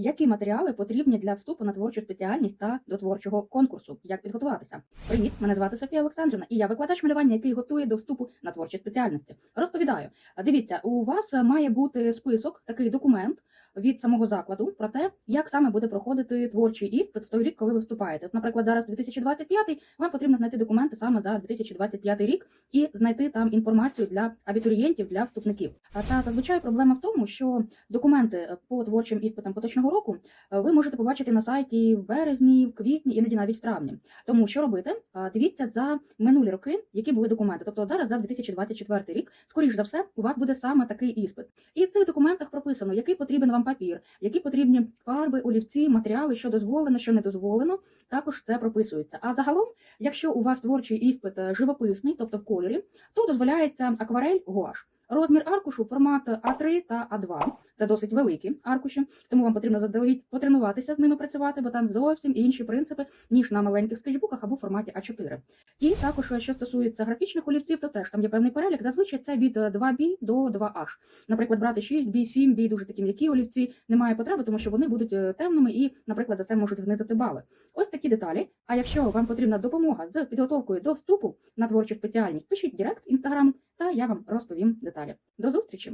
Які матеріали потрібні для вступу на творчу спеціальність та до творчого конкурсу? Як підготуватися? Привіт, мене звати Софія Олександрівна, і я викладач малювання, який готує до вступу на творчі спеціальності. Розповідаю, дивіться, у вас має бути список, такий документ від самого закладу про те, як саме буде проходити творчий іспит в той рік, коли ви вступаєте. От, наприклад, зараз 2025, вам потрібно знайти документи саме за 2025 рік і знайти там інформацію для абітурієнтів, для вступників. Та зазвичай проблема в тому, що документи е, по творчим іспитам поточного року е, ви можете побачити на сайті в березні, в квітні, іноді навіть в травні. Тому що робити? Дивіться за минулі роки, які були документи. Тобто, зараз за 2024 рік, скоріш за все, у вас буде саме такий іспит. І в цих документах прописано, який потрібен вам папір, які потрібні фарби, олівці, матеріали, що дозволено, що не дозволено. Також це прописується. А загалом, якщо у вас творчий іспит е, живописний, тобто в кольорі, то дозволяється акварель гуаш. Розмір аркушу формат А3 та А2. Це досить великі аркуші, тому вам потрібно заздалегідь потренуватися з ними працювати, бо там зовсім інші принципи, ніж на маленьких скетчбуках або форматі А4. І також, що стосується графічних олівців, то теж там є певний перелік. Зазвичай це від 2B до 2H. Наприклад, брати 6, B, 7, B, дуже такі м'які олівці немає потреби, тому що вони будуть е, темними і, наприклад, за це можуть знизити бали. Ось такі деталі. А якщо вам потрібна допомога з підготовкою до вступу на творчу спеціальність, пишіть Директ інстаграм, та я вам розповім деталі. До зустрічі!